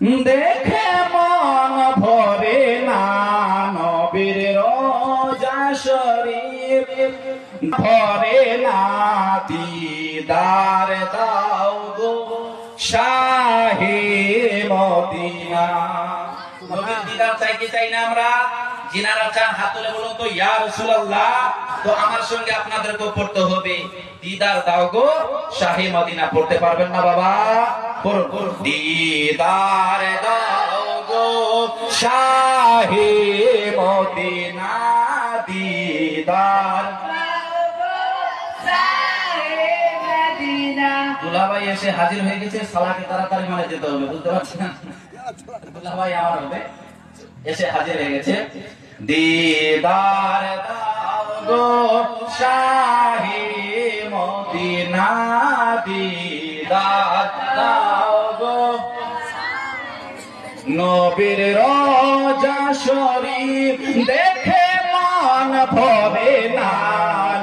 দেখে মন ভরে না, নবীর রোজা শরীফ। ভরে না, দিদার দাও গো শাহে মদিনা। নবীর দিদার চাই কি চাই না আমরা? জিনারা চান হাত তুলে বলুন তো, ইয়া রাসূলুল্লাহ, তো আমার সঙ্গে আপনাদেরকেও পড়তে হবে। দিদার দাও গো শাহে মদিনা, পড়তে পারবেন না বাবা? দিদার দাও শাহে মদিনা দিদার। দুলাভাই এসে হাজির হয়ে গেছে, সালাকে তাড়াতাড়ি মানে যেতে হবে, বুঝতে পারছেন? দুলাভাই আমার হবে, এসে হাজির হয়ে গেছে। দিদার দাও গো মদিনা দিদার। দাও নবীর রোজা শরীফ দেখে মান ভরে না।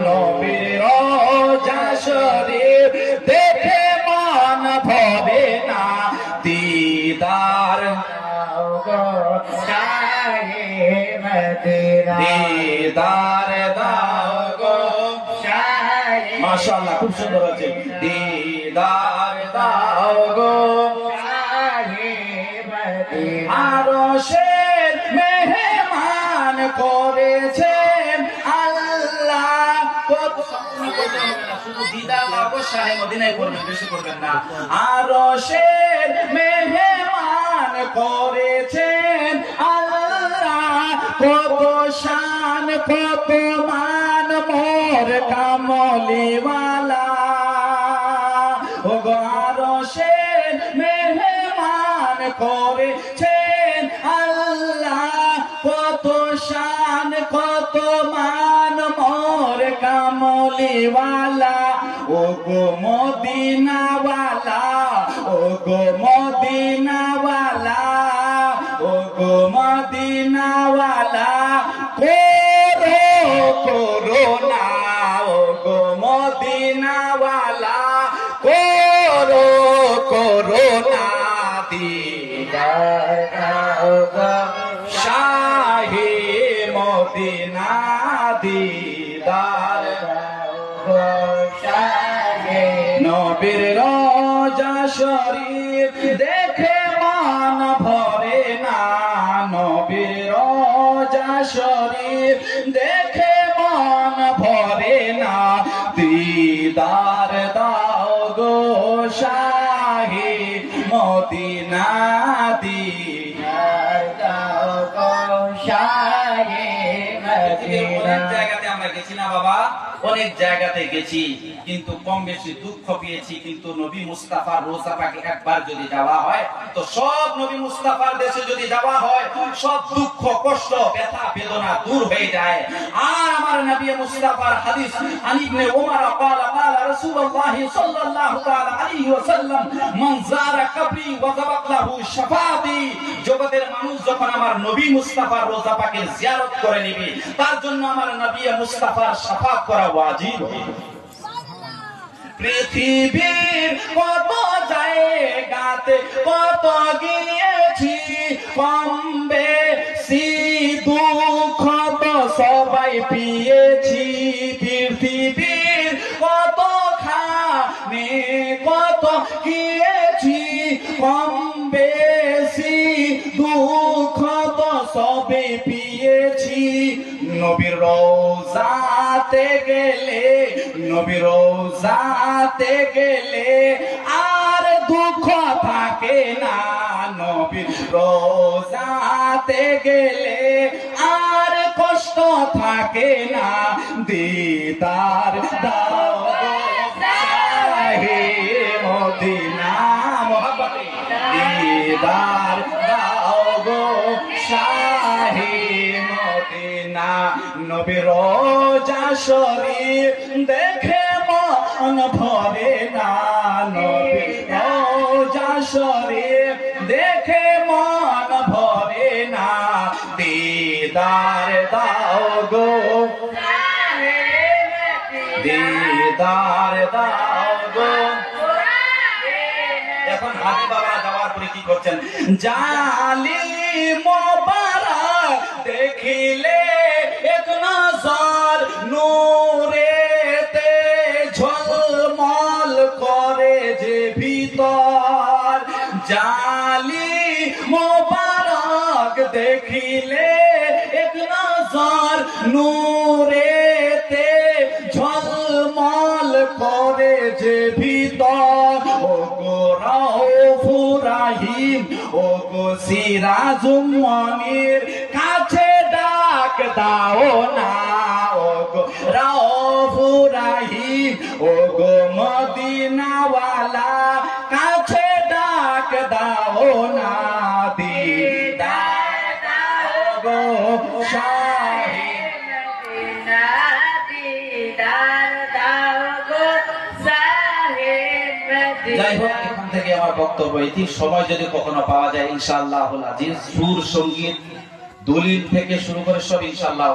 নবীর রোজা শরীফ দেখে মান ভরে না। দিদার দিদার দাও গো মাশাআল্লাহ খুব সুন্দর হচ্ছে আরশের মেহমান করেছেন আল্লাহ। শুধু কত মান মোর কামলিওয়ালা। ও গো আরশের মেহমান করেছেন কামলিওয়ালা ও গো মদিনাওয়ালা ও গো মদিনাওয়ালা ও গো মদিনাওয়ালা। নবীর রোজা শরীফ দেখে মান ভরে না। নবীর রোজা শরীফ দেখে মান ভরে না। দিদার দাও গো শাহি মদিনা, দিদার দাও গো শাহি অনেক জায়গাতে আমরা গেছি না বাবা অনেক জায়গাতে গেছি কিন্তু কম বেশি দুঃখ পেয়েছি কিন্তু নবী মুস্তাফার রোজা পাকে একবার যদি যাওয়া হয় তো সব নবী মুস্তাফার দেশে যদি যাওয়া হয় সব দুঃখ কষ্ট ব্যথা বেদনা দূর হয়ে যায় আর আমার নবী মুস্তাফার হাদিস আন ইবনে উমর قال قال رسول الله صلى الله تعالى عليه وسلم من زار قبري وذبق له شفاعتي জগতের মানুষ যখন আমার নবী মুস্তাফার রোজা পাকের জিয়ারত করে নিবে, তার জন্য আমার নবী মুস্তাফার শাফাত করা ওয়াজিব পৃথিবীর কত জায়গাতে কত গিয়েছি কমবে সি দুঃখ তো সবাই পিয়েছি। পৃথিবীর কত খানে কত গিয়েছি রোজাতে গেলে নবীর রোজাতে গেলে আর দুঃখ থাকে না। নবীর রোজাতে গেলে আর কষ্ট থাকে না। দিদার দাও মদিনা মোহাম্মতে দিদার মদিনা নবী রোজা শরীফ দেখে মন ভরে না। নবী রোজা শরীফ দেখে মন ভরে না। দিদার দাও গো। দিদার দাও গো। এখন হাজি বাবারা যাওয়ার পরে কি করছেন? জালি মোবারক দেখিলে নজর নূরেতে ঝলমল করে যে ভিতর। জালি মোবারক দেখিলে এক নজর নূরেতে ঝলমল করে যে ভিতর। ও গো রাহিম ও গো সিরাজুম মনির, কাছে ডাক দাও না যাই হোক, এখান থেকে আমার বক্তব্য এটি। সময় যদি কখনো পাওয়া যায় ইনশাআল্লাহ সুর, সংগীত, দলিল থেকে শুরু করে সব ইনশাআল্লাহ